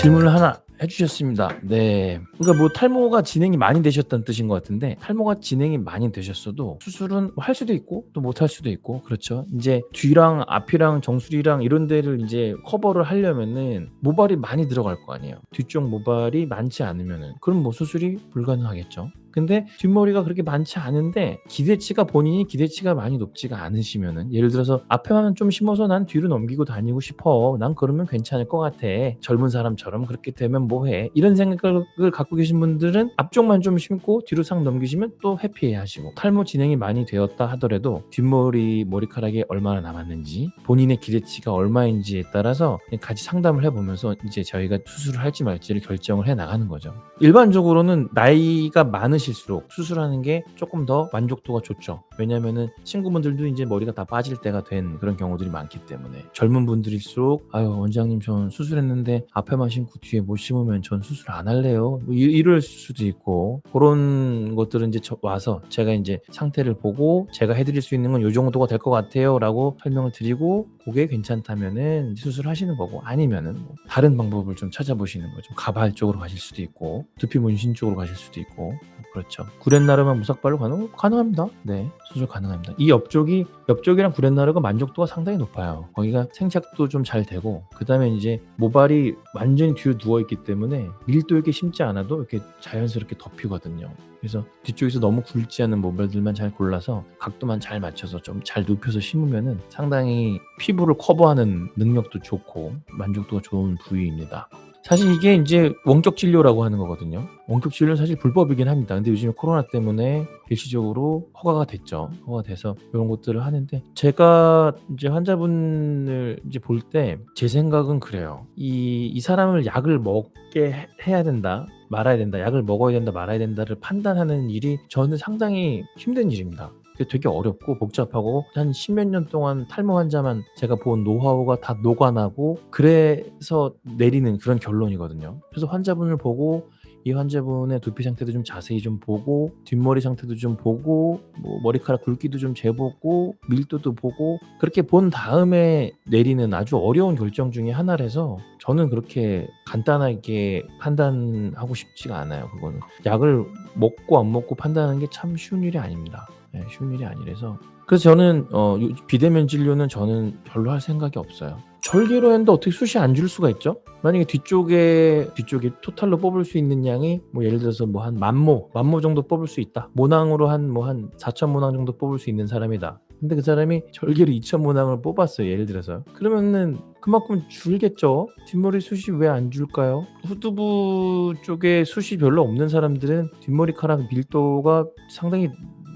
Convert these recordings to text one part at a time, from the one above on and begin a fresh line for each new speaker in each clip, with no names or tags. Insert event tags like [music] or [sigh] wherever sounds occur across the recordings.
질문을 하나 해주셨습니다. 네. 그러니까 뭐 탈모가 진행이 많이 되셨다는 뜻인 것 같은데 탈모가 진행이 많이 되셨어도 수술은 뭐할 수도 있고 또 못 할 수도 있고 그렇죠. 이제 뒤랑 앞이랑 정수리랑 이런 데를 이제 커버를 하려면은 모발이 많이 들어갈 거 아니에요. 뒤쪽 모발이 많지 않으면은 그럼 뭐 수술이 불가능하겠죠. 근데 뒷머리가 그렇게 많지 않은데 기대치가 본인이 기대치가 많이 높지가 않으시면은 예를 들어서 앞에만 좀 심어서 난 뒤로 넘기고 다니고 싶어. 난 그러면 괜찮을 것 같아. 젊은 사람처럼 그렇게 되면 뭐해? 이런 생각을 갖고 계신 분들은 앞쪽만 좀 심고 뒤로 싹 넘기시면 또 해피해 하시고 탈모 진행이 많이 되었다 하더라도 뒷머리 머리카락이 얼마나 남았는지 본인의 기대치가 얼마인지에 따라서 같이 상담을 해보면서 이제 저희가 수술을 할지 말지를 결정을 해 나가는 거죠. 일반적으로는 나이가 많 으실수록 수술하는 게 조금 더 만족도가 좋죠. 왜냐면은 친구분들도 이제 머리가 다 빠질 때가 된 그런 경우들이 많기 때문에 젊은 분들일수록 아유 원장님 전 수술했는데 앞에만 심고 뒤에 못 심으면 전 수술 안 할래요. 뭐 이- 이럴 수도 있고 그런 것들은 이제 저- 와서 제가 이제 상태를 보고 제가 해드릴 수 있는 건이 정도가 될 것 같아요라고 설명을 드리고 그게 괜찮다면은 수술하시는 거고 아니면은 뭐 다른 방법을 좀 찾아보시는 거죠. 가발 쪽으로 가실 수도 있고 두피 문신 쪽으로 가실 수도 있고 뭐 그렇죠. 구렛나루만 무삭발로 가능 가능합니다. 네 수술 가능합니다. 이 옆쪽이 옆쪽이랑 구렛나루가 만족도가 상당히 높아요. 거기가 생착도 좀 잘 되고 그 다음에 이제 모발이 완전히 뒤로 누워 있기 때문에 밀도 있게 심지 않아도 이렇게 자연스럽게 덮이거든요. 그래서 뒤쪽에서 너무 굵지 않은 모발들만 잘 골라서 각도만 잘 맞춰서 좀 잘 눕혀서 심으면은 상당히 피부를 커버하는 능력도 좋고 만족도가 좋은 부위입니다. 사실 이게 이제 원격 진료라고 하는 거거든요. 원격 진료는 사실 불법이긴 합니다. 근데 요즘에 코로나 때문에 일시적으로 허가가 됐죠. 허가가 돼서 이런 것들을 하는데 제가 이제 환자분을 이제 볼 때 제 생각은 그래요. 이, 이 사람을 약을 먹게 해- 해야 된다. 말아야 된다. 약을 먹어야 된다. 말아야 된다를 판단하는 일이 저는 상당히 힘든 일입니다. 되게 어렵고 복잡하고 한 십몇 년 동안 탈모 환자만 제가 본 노하우가 다 녹아나고 그래서 내리는 그런 결론이거든요. 그래서 환자분을 보고 이 환자분의 두피 상태도 좀 자세히 좀 보고 뒷머리 상태도 좀 보고 뭐 머리카락 굵기도 좀 재보고 밀도도 보고 그렇게 본 다음에 내리는 아주 어려운 결정 중에 하나라서 저는 그렇게 간단하게 판단하고 싶지가 않아요. 그거는 약을 먹고 안 먹고 판단하는 게 참 쉬운 일이 아닙니다. 네, 쉬운 일이 아니라서 그래서 저는 어, 요 비대면 진료는 저는 별로 할 생각이 없어요. 절개로 했는데 어떻게 숱이 안 줄 수가 있죠? 만약에 뒤쪽에 뒤쪽에 토탈로 뽑을 수 있는 양이 뭐 예를 들어서 뭐 한 만모 만모 정도 뽑을 수 있다. 모낭으로 한 뭐 한 4천 모낭 정도 뽑을 수 있는 사람이다. 근데 그 사람이 절개로 2천 모낭을 뽑았어요. 예를 들어서 그러면은 그만큼 줄겠죠. 뒷머리 숱이 왜 안 줄까요? 후두부 쪽에 숱이 별로 없는 사람들은 뒷머리카락 밀도가 상당히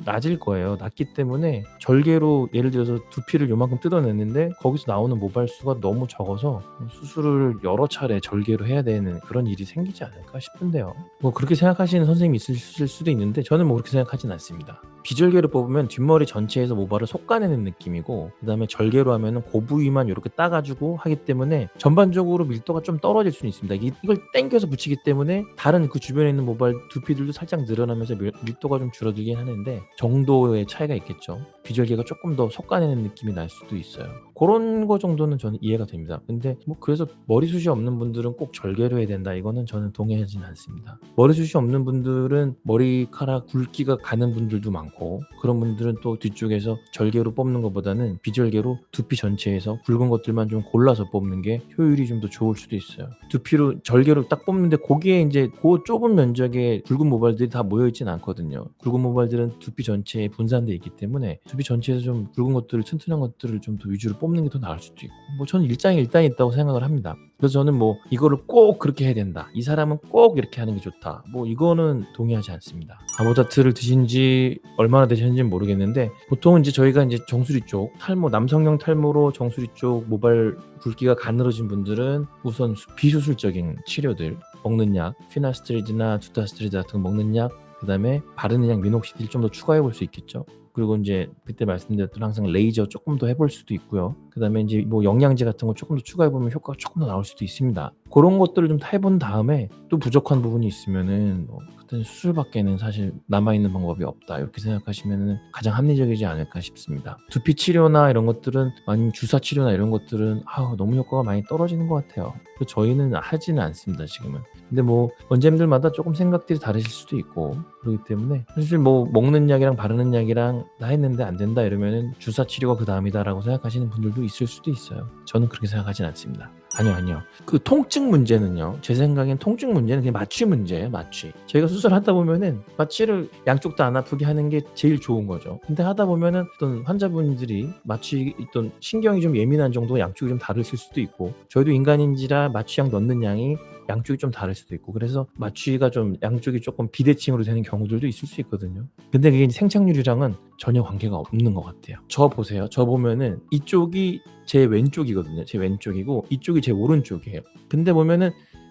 낮을 거예요. 낮기 때문에 절개로 예를 들어서 두피를 요만큼 뜯어냈는데 거기서 나오는 모발 수가 너무 적어서 수술을 여러 차례 절개로 해야 되는 그런 일이 생기지 않을까 싶은데요. 뭐 그렇게 생각하시는 선생님이 있으실 수도 있는데 저는 뭐 그렇게 생각하진 않습니다. 비절개로 뽑으면 뒷머리 전체에서 모발을 솎아내는 느낌이고 그다음에 절개로 하면은 그 부위만 이렇게 따가지고 하기 때문에 전반적으로 밀도가 좀 떨어질 수는 있습니다. 이- 이걸 당겨서 붙이기 때문에 다른 그 주변에 있는 모발 두피들도 살짝 늘어나면서 밀, 밀도가 좀 줄어들긴 하는데 정도의 차이가 있겠죠. 비절개가 조금 더 솎아내는 느낌이 날 수도 있어요. 그런 거 정도는 저는 이해가 됩니다. 근데 뭐 그래서 머리숱이 없는 분들은 꼭 절개로 해야 된다. 이거는 저는 동의하진 않습니다. 머리숱이 없는 분들은 머리카락 굵기가 가는 분들도 많고 그런 분들은 또 뒤쪽에서 절개로 뽑는 것보다는 비절개로 두피 전체에서 굵은 것들만 좀 골라서 뽑는 게 효율이 좀 더 좋을 수도 있어요. 두피로 절개로 딱 뽑는데 거기에 이제 그 좁은 면적에 굵은 모발들이 다 모여 있진 않거든요. 굵은 모발들은 두피 전체에 분산돼 있기 때문에 두피 전체에서 좀 굵은 것들을 튼튼한 것들을 좀 더 위주로 뽑는 게 더 나을 수도 있고 뭐 저는 일장일단이 있다고 생각을 합니다. 그래서 저는 뭐 이거를 꼭 그렇게 해야 된다. 이 사람은 꼭 이렇게 하는 게 좋다. 뭐 이거는 동의하지 않습니다. 아보다트를 드신 지 얼마나 되셨는지는 모르겠는데 보통은 이제 저희가 이제 정수리 쪽 탈모 남성형 탈모로 정수리 쪽 모발 굵기가 가늘어진 분들은 우선 수- 비수술적인 치료들 먹는 약 피나스트리드나 두타스트리드 같은 거 먹는 약 그다음에 바르는 약 미녹시딜 좀 더 추가해 볼 수 있겠죠. 그리고 이제 그때 말씀드렸던 항상 레이저 조금 더 해볼 수도 있고요. 그다음에 이제 뭐 영양제 같은 거 조금 더 추가해 보면 효과가 조금 더 나올 수도 있습니다. 그런 것들을 좀다 해본 다음에 또 부족한 부분이 있으면은 뭐 그때 수술밖에는 사실 남아 있는 방법이 없다 이렇게 생각하시면 가장 합리적이지 않을까 싶습니다. 두피 치료나 이런 것들은 아니면 주사 치료나 이런 것들은 아, 너무 효과가 많이 떨어지는 것 같아요. 저희는 하지는 않습니다 지금은. 근데 뭐 원장님들마다 조금 생각들이 다르실 수도 있고 그렇기 때문에 사실 뭐 먹는 약이랑 바르는 약이랑 나 했는데 안 된다 이러면은 주사 치료가 그 다음이다라고 생각하시는 분들도 있을 수도 있어요. 저는 그렇게 생각하진 않습니다. 아니요, 아니요. 그 통증 문제는요. 제 생각엔 통증 문제는 그냥 마취 문제예요, 마취. 저희가 수술하다 보면은 마취를 양쪽 다 안 아프게 하는 게 제일 좋은 거죠. 근데 하다 보면은 어떤 환자분들이 마취 어떤 신경이 좀 예민한 정도 양쪽이 좀 다르실 수도 있고 저희도 인간인지라 마취약 넣는 양이 양쪽이 좀 다를 수도 있고 그래서 마취가 좀 양쪽이 조금 비대칭으로 되는 경우들도 있을 수 있거든요. 근데 그게 생착률이랑은 전혀 관계가 없는 것 같아요. 저 보세요. 저 보면은 이쪽이 제 왼쪽이거든요. 제 왼쪽이고 이쪽이 제 오른쪽이에요. 근데 보면은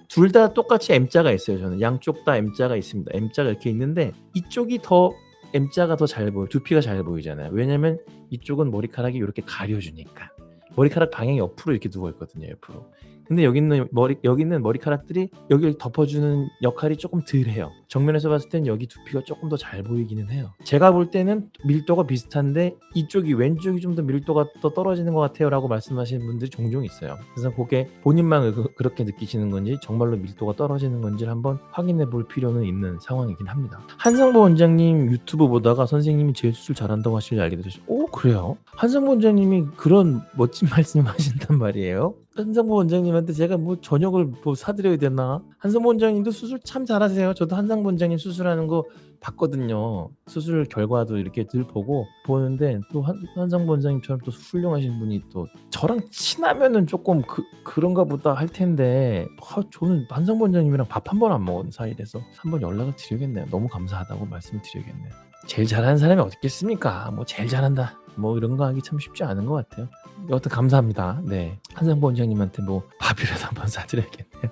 둘 다 똑같이 M자가 있어요. 저는 양쪽 다 M자가 있습니다. M자가 이렇게 있는데 이쪽이 더 M자가 더 잘 보여. 두피가 잘 보이잖아요. 왜냐면 이쪽은 머리카락이 이렇게 가려주니까. 머리카락 방향이 옆으로 이렇게 누워 있거든요. 옆으로. 근데 여기 있는 머리 여기 있는 머리카락들이 여기를 덮어주는 역할이 조금 덜해요. 정면에서 봤을 땐 여기 두피가 조금 더 잘 보이기는 해요. 제가 볼 때는 밀도가 비슷한데 이쪽이 왼쪽이 좀 더 밀도가 더 떨어지는 것 같아요라고 말씀하시는 분들이 종종 있어요. 그래서 그게 본인만 그- 그렇게 느끼시는 건지 정말로 밀도가 떨어지는 건지를 한번 확인해 볼 필요는 있는 상황이긴 합니다. 한상보 원장님 유튜브 보다가 선생님이 제일 수술 잘한다고 하시길 알게 되셨어요. 오 그래요? 한상보 원장님이 그런 멋진 [laughs] 말씀을 하신단 말이에요. 한상보 원장님한테 제가 뭐 저녁을 뭐 사드려야 되나? 한상보 원장님도 수술 참 잘하세요. 저도 한상보 원장님 수술하는 거 봤거든요. 수술 결과도 이렇게 늘 보고 보는데 또 한, 한상보 원장님처럼 또 훌륭하신 분이 또 저랑 친하면은 조금 그, 그런가 보다 할 텐데 아, 저는 한상보 원장님이랑 밥 한 번 안 먹은 사이라서 한번 연락을 드려야겠네요. 너무 감사하다고 말씀을 드려야겠네요. 제일 잘하는 사람이 어디 있겠습니까? 뭐 제일 잘한다. 뭐 이런 거 하기 참 쉽지 않은 것 같아요. 여하튼 감사합니다. 네. 한상보 원장님한테 뭐 밥이라도 한번 [laughs] 사드려야겠네요.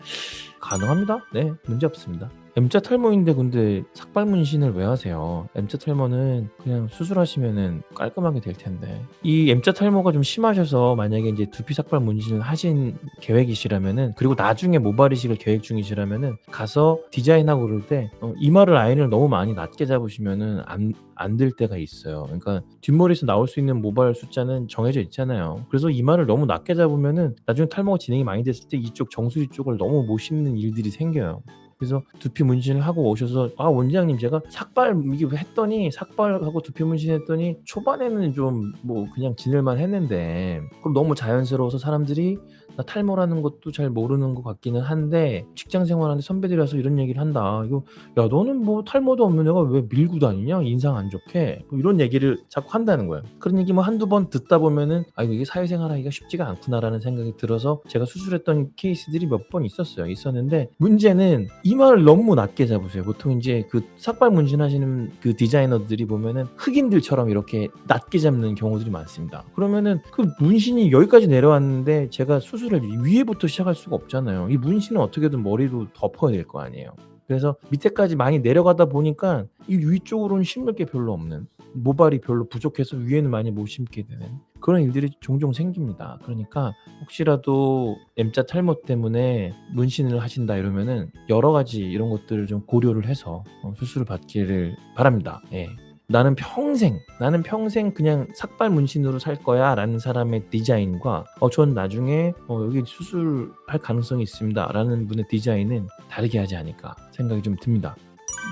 [laughs] 가능합니다. 네, 문제 없습니다. M자 탈모인데 근데 삭발 문신을 왜 하세요? M자 탈모는 그냥 수술하시면은 깔끔하게 될 텐데. 이 M자 탈모가 좀 심하셔서 만약에 이제 두피 삭발 문신을 하신 계획이시라면은 그리고 나중에 모발 이식을 계획 중이시라면은 가서 디자인하고 그럴 때 어, 이마를 라인을 너무 많이 낮게 잡으시면은 안 안 될 때가 있어요. 그러니까 뒷머리에서 나올 수 있는 모발 숫자는 정해져 있잖아요. 그래서 이마를 너무 낮게 잡으면은 나중에 탈모가 진행이 많이 됐을 때 이쪽 정수리 쪽을 너무 못 씹는 일들이 생겨요. 그래서 두피 문신을 하고 오셔서 아 원장님 제가 삭발 이게 했더니 삭발하고 두피 문신 했더니 초반에는 좀 뭐 그냥 지낼만 했는데 그럼 너무 자연스러워서 사람들이 나 탈모라는 것도 잘 모르는 것 같기는 한데 직장 생활하는데 선배들이 와서 이런 얘기를 한다. 이거 야 너는 뭐 탈모도 없는 애가 왜 밀고 다니냐? 인상 안 좋게? 뭐 이런 얘기를 자꾸 한다는 거예요. 그런 얘기 뭐 한두 번 듣다 보면은 아 이게 사회생활 하기가 쉽지가 않구나라는 생각이 들어서 제가 수술했던 케이스들이 몇 번 있었어요 있었는데 문제는 이마를 너무 낮게 잡으세요. 보통 이제 그 삭발 문신하시는 그 디자이너들이 보면은 흑인들처럼 이렇게 낮게 잡는 경우들이 많습니다. 그러면은 그 문신이 여기까지 내려왔는데 제가 수술 을 위에부터 시작할 수가 없잖아요 이 문신은 어떻게든 머리로 덮어야 될 거 아니에요 그래서 밑에까지 많이 내려가다 보니까 이 위쪽으로는 심을 게 별로 없는 모발이 별로 부족해서 위에는 많이 못 심게 되는 그런 일들이 종종 생깁니다. 그러니까 혹시라도 M자 탈모 때문에 문신을 하신다 이러면은 여러 가지 이런 것들을 좀 고려를 해서 어, 수술을 받기를 바랍니다. 예. 나는 평생 나는 평생 그냥 삭발 문신으로 살 거야라는 사람의 디자인과 어, 전 나중에 어, 여기 수술할 가능성이 있습니다라는 분의 디자인은 다르게 하지 않을까 생각이 좀 듭니다.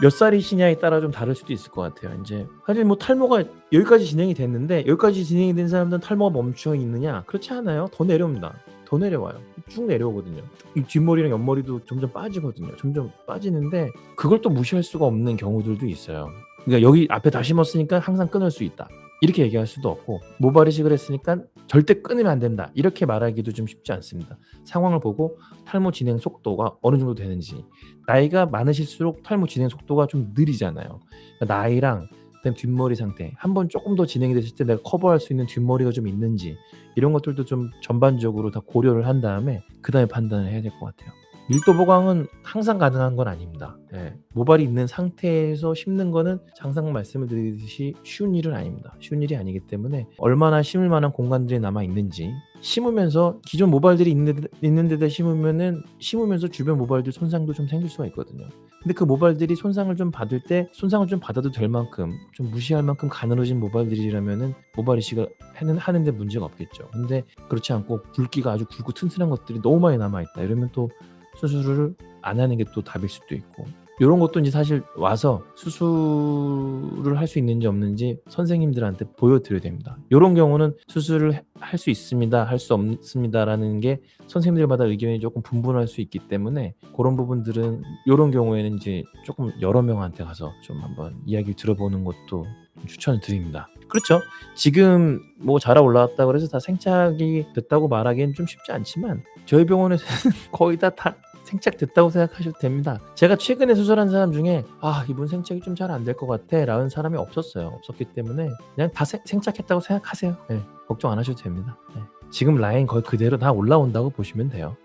몇 살이시냐에 따라 좀 다를 수도 있을 것 같아요. 이제 사실 뭐 탈모가 여기까지 진행이 됐는데 여기까지 진행이 된 사람들은 탈모가 멈춰 있느냐? 그렇지 않아요. 더 내려옵니다. 더 내려와요. 쭉 내려오거든요. 이 뒷머리랑 옆머리도 점점 빠지거든요. 점점 빠지는데 그걸 또 무시할 수가 없는 경우들도 있어요. 그러니까 여기 앞에 다 심었으니까 항상 끊을 수 있다. 이렇게 얘기할 수도 없고 모발 이식을 했으니까 절대 끊으면 안 된다. 이렇게 말하기도 좀 쉽지 않습니다. 상황을 보고 탈모 진행 속도가 어느 정도 되는지 나이가 많으실수록 탈모 진행 속도가 좀 느리잖아요. 그러니까 나이랑 그다음 뒷머리 상태 한 번 조금 더 진행이 됐을 때 내가 커버할 수 있는 뒷머리가 좀 있는지 이런 것들도 좀 전반적으로 다 고려를 한 다음에 그 다음에 판단을 해야 될 것 같아요. 밀도 보강은 항상 가능한 건 아닙니다. 예, 모발이 있는 상태에서 심는 거는 항상 말씀을 드리듯이 쉬운 일은 아닙니다. 쉬운 일이 아니기 때문에 얼마나 심을 만한 공간들이 남아 있는지 심으면서 기존 모발들이 있는, 있는 데다 심으면은 심으면서 주변 모발들 손상도 좀 생길 수가 있거든요. 근데 그 모발들이 손상을 좀 받을 때 손상을 좀 받아도 될 만큼 좀 무시할 만큼 가늘어진 모발들이라면은 모발 이식을 하는 하는데 문제가 없겠죠. 근데 그렇지 않고 굵기가 아주 굵고 튼튼한 것들이 너무 많이 남아 있다. 이러면 또 수술을 안 하는 게 또 답일 수도 있고. 이런 것도 이제 사실 와서 수술을 할 수 있는지 없는지 선생님들한테 보여드려야 됩니다. 이런 경우는 수술을 할 수 있습니다, 할 수 없습니다라는 게 선생님들마다 의견이 조금 분분할 수 있기 때문에 그런 부분들은 이런 경우에는 이제 조금 여러 명한테 가서 좀 한번 이야기 들어보는 것도 추천을 드립니다. 그렇죠. 지금 뭐 자라 올라왔다 그래서 다 생착이 됐다고 말하기엔 좀 쉽지 않지만 저희 병원에서는 [laughs] 거의 다, 다 생착됐다고 생각하셔도 됩니다. 제가 최근에 수술한 사람 중에 아 이분 생착이 좀 잘 안 될 것 같아 라는 사람이 없었어요. 없었기 때문에 그냥 다 생, 생착했다고 생각하세요. 네, 걱정 안 하셔도 됩니다. 네. 지금 라인 거의 그대로 다 올라온다고 보시면 돼요.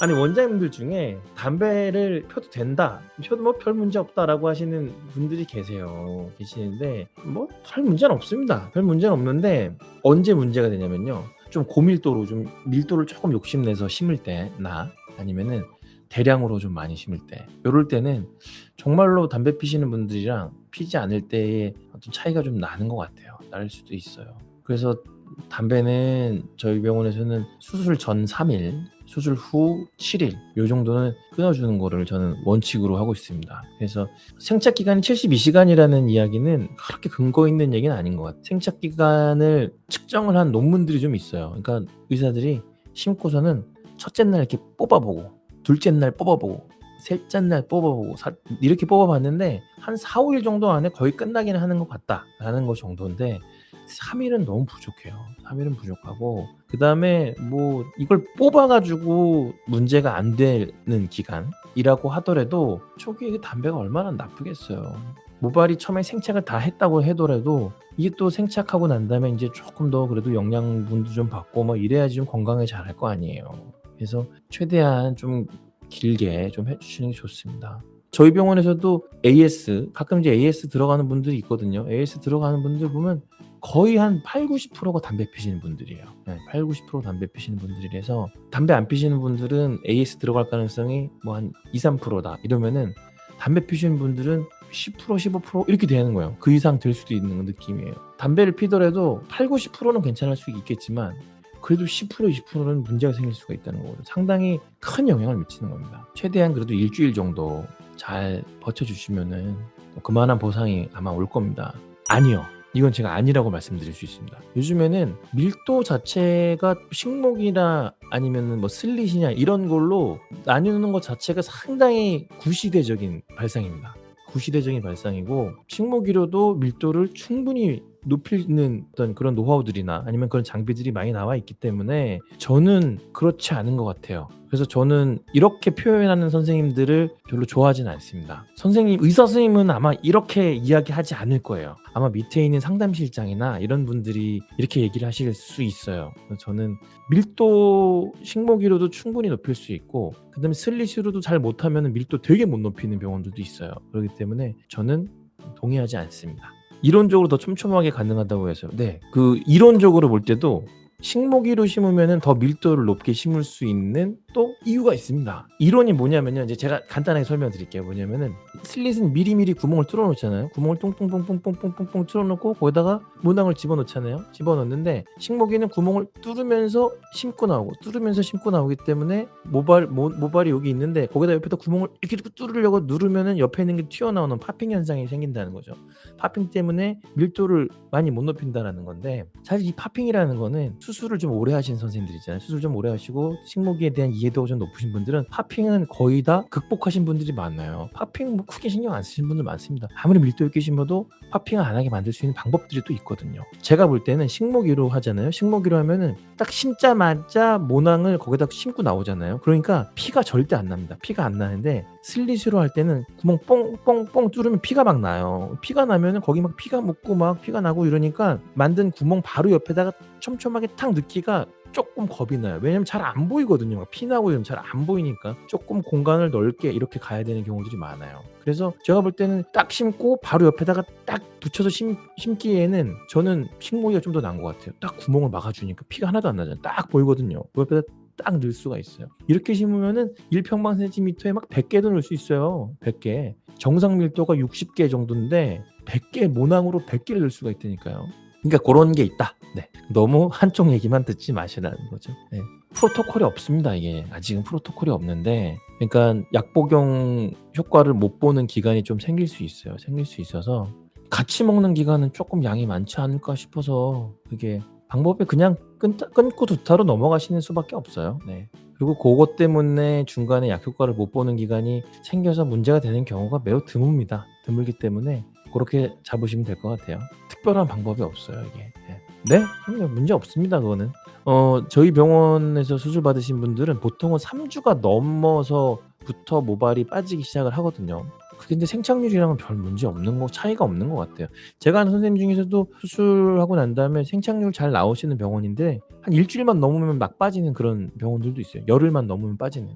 아니 원장님들 중에 담배를 펴도 된다, 펴도 뭐 별 문제 없다라고 하시는 분들이 계세요. 계시는데 뭐 별 문제는 없습니다. 별 문제는 없는데 언제 문제가 되냐면요. 좀 고밀도로 좀 밀도를 조금 욕심내서 심을 때나 아니면은 대량으로 좀 많이 심을 때 이럴 때는 정말로 담배 피시는 분들이랑 피지 않을 때의 어떤 차이가 좀 나는 것 같아요. 날 수도 있어요. 그래서 담배는 저희 병원에서는 수술 전 3일, 수술 후 7일 요 정도는 끊어주는 거를 저는 원칙으로 하고 있습니다. 그래서 생착 기간이 72시간이라는 이야기는 그렇게 근거 있는 얘기는 아닌 것 같아요. 생착 기간을 측정을 한 논문들이 좀 있어요. 그러니까 의사들이 심고서는 첫째 날 이렇게 뽑아보고 둘째 날 뽑아보고 셋째 날 뽑아보고 사- 이렇게 뽑아봤는데 한 4, 5일 정도 안에 거의 끝나기는 하는 것 같다라는 것 정도인데 3일은 너무 부족해요. 3일은 부족하고 그 다음에 뭐 이걸 뽑아가지고 문제가 안 되는 기간이라고 하더라도 초기에 그 담배가 얼마나 나쁘겠어요. 모발이 처음에 생착을 다 했다고 하더라도 이게 또 생착하고 난 다음에 이제 조금 더 그래도 영양분도 좀 받고 뭐 이래야지 좀 건강에 잘할 거 아니에요. 그래서 최대한 좀 길게 좀 해주시는 게 좋습니다. 저희 병원에서도 AS 가끔 이제 AS 들어가는 분들이 있거든요. AS 들어가는 분들 보면 거의 한 8, 90%가 담배 피시는 분들이에요. 네, 8, 90% 담배 피시는 분들이라서 담배 안 피시는 분들은 AS 들어갈 가능성이 뭐 한 2, 3%다 이러면은 담배 피시는 분들은 10% 15% 이렇게 되는 거예요. 그 이상 될 수도 있는 느낌이에요. 담배를 피더라도 8, 90%는 괜찮을 수 있겠지만 그래도 10% 20%는 문제가 생길 수가 있다는 거거든요. 상당히 큰 영향을 미치는 겁니다. 최대한 그래도 일주일 정도 잘 버텨주시면은 그만한 보상이 아마 올 겁니다. 아니요. 이건 제가 아니라고 말씀드릴 수 있습니다. 요즘에는 밀도 자체가 식목이나 아니면 뭐 슬릿이냐 이런 걸로 나누는 것 자체가 상당히 구시대적인 발상입니다. 구시대적인 발상이고 식목이로도 밀도를 충분히 높이는 어떤 그런 노하우들이나 아니면 그런 장비들이 많이 나와 있기 때문에 저는 그렇지 않은 것 같아요. 그래서 저는 이렇게 표현하는 선생님들을 별로 좋아하진 않습니다. 선생님, 의사 선생님은 아마 이렇게 이야기하지 않을 거예요. 아마 밑에 있는 상담실장이나 이런 분들이 이렇게 얘기를 하실 수 있어요. 저는 밀도 식목이로도 충분히 높일 수 있고, 그 다음에 슬릿으로도 잘 못하면 밀도 되게 못 높이는 병원들도 있어요. 그렇기 때문에 저는 동의하지 않습니다. 이론적으로 더 촘촘하게 가능하다고 해서 네, 그 이론적으로 볼 때도 식목이로 심으면은 더 밀도를 높게 심을 수 있는 또 이유가 있습니다. 이론이 뭐냐면요. 이제 제가 간단하게 설명드릴게요. 뭐냐면은 슬릿은 미리미리 구멍을 뚫어 놓잖아요. 구멍을 똥똥똥똥똥똥똥똥 뚫어 놓고 거기다가 문항을 집어 넣잖아요. 집어 넣는데 식목이는 구멍을 뚫으면서 심고 나오고 뚫으면서 심고 나오기 때문에 모발 모, 모발이 여기 있는데 거기다 옆에다 구멍을 이렇게 뚫으려고 누르면은 옆에 있는 게 튀어나오는 파핑 현상이 생긴다는 거죠. 파핑 때문에 밀도를 많이 못 높인다라는 건데 사실 이 파핑이라는 거는 수술을 좀 오래 하신 선생님들 있잖아요. 수술 좀 오래 하시고 식목에 대한 이해도가 좀 높으신 분들은 파핑은 거의 다 극복하신 분들이 많아요. 파핑 뭐 크게 신경 안 쓰신 분들 많습니다. 아무리 밀도 있게 심어도 파핑을 안 하게 만들 수 있는 방법들이 또 있거든요. 제가 볼 때는 식목이로 하잖아요. 식목이로 하면은 딱 심자마자 모낭을 거기다 심고 나오잖아요. 그러니까 피가 절대 안 납니다. 피가 안 나는데 슬릿으로 할 때는 구멍 뽕뽕뽕 뚫으면 피가 막 나요. 피가 나면은 거기 막 피가 묻고 막 피가 나고 이러니까 만든 구멍 바로 옆에다가 촘촘하게 탁 넣기가 조금 겁이 나요. 왜냐면 잘 안 보이거든요. 막 피 나고 이러면 잘 안 보이니까 조금 공간을 넓게 이렇게 가야 되는 경우들이 많아요. 그래서 제가 볼 때는 딱 심고 바로 옆에다가 딱 붙여서 심, 심기에는 저는 식목이가 좀 더 나은 것 같아요. 딱 구멍을 막아주니까 피가 하나도 안 나잖아요. 딱 보이거든요. 그 옆에다 딱 넣을 수가 있어요. 이렇게 심으면은 1평방 센티미터에 막 100개도 넣을 수 있어요. 100개. 정상 밀도가 60개 정도인데 100개 모낭으로 100개를 넣을 수가 있다니까요. 그러니까 그런 게 있다. 네. 너무 한쪽 얘기만 듣지 마시라는 거죠. 네. 프로토콜이 없습니다. 이게 아직은 프로토콜이 없는데, 그러니까 약 복용 효과를 못 보는 기간이 좀 생길 수 있어요. 생길 수 있어서 같이 먹는 기간은 조금 양이 많지 않을까 싶어서 그게 방법이 그냥 끊, 끊고 두타로 넘어가시는 수밖에 없어요. 네. 그리고 그것 때문에 중간에 약 효과를 못 보는 기간이 생겨서 문제가 되는 경우가 매우 드뭅니다. 드물기 때문에 그렇게 잡으시면 될 것 같아요. 특별한 방법이 없어요, 이게. 네. 네? 그럼요. 문제 없습니다, 그거는. 어, 저희 병원에서 수술 받으신 분들은 보통은 3주가 넘어서부터 모발이 빠지기 시작을 하거든요. 근데 생착률이랑은 별 문제 없는 거 차이가 없는 것 같아요. 제가 아는 선생님 중에서도 수술하고 난 다음에 생착률 잘 나오시는 병원인데 한 일주일만 넘으면 막 빠지는 그런 병원들도 있어요. 열흘만 넘으면 빠지는.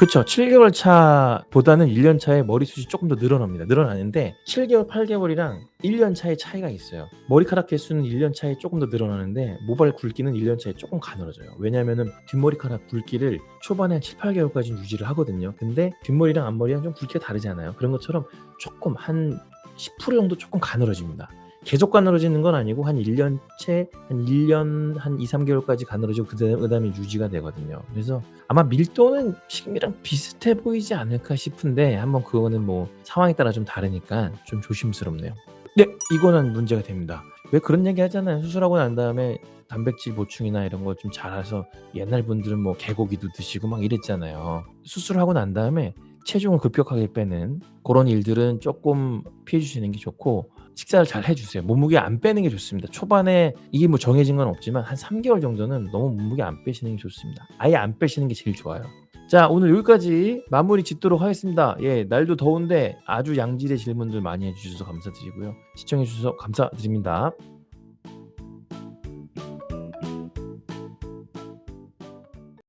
그쵸. 7개월 차보다는 1년 차에 머리숱이 조금 더 늘어납니다. 늘어나는데 7개월, 8개월이랑 1년 차의 차이가 있어요. 머리카락 개수는 1년 차에 조금 더 늘어나는데 모발 굵기는 1년 차에 조금 가늘어져요. 왜냐면은 뒷머리카락 굵기를 초반에 한 7, 8개월까지 유지를 하거든요. 근데 뒷머리랑 앞머리랑 좀 굵기가 다르잖아요. 그런 것처럼 조금 한 10% 정도 조금 가늘어집니다. 계속 가늘어지는 건 아니고 한 1년째 한 1년 한 2, 3개월까지 가늘어지고 그다음- 그다음에 유지가 되거든요. 그래서 아마 밀도는 지금이랑 비슷해 보이지 않을까 싶은데 한번 그거는 뭐 상황에 따라 좀 다르니까 좀 조심스럽네요. 네, 이거는 문제가 됩니다. 왜 그런 얘기 하잖아요. 수술하고 난 다음에 단백질 보충이나 이런 걸좀 잘해서 옛날 분들은 뭐 개고기도 드시고 막 이랬잖아요. 수술하고 난 다음에 체중을 급격하게 빼는 그런 일들은 조금 피해 주시는 게 좋고 식사를 잘 해주세요. 몸무게 안 빼는 게 좋습니다. 초반에 이게 뭐 정해진 건 없지만 한 3개월 정도는 너무 몸무게 안 빼시는 게 좋습니다. 아예 안 빼시는 게 제일 좋아요. 자 오늘 여기까지 마무리 짓도록 하겠습니다. 예 날도 더운데 아주 양질의 질문들 많이 해주셔서 감사드리고요. 시청해주셔서 감사드립니다.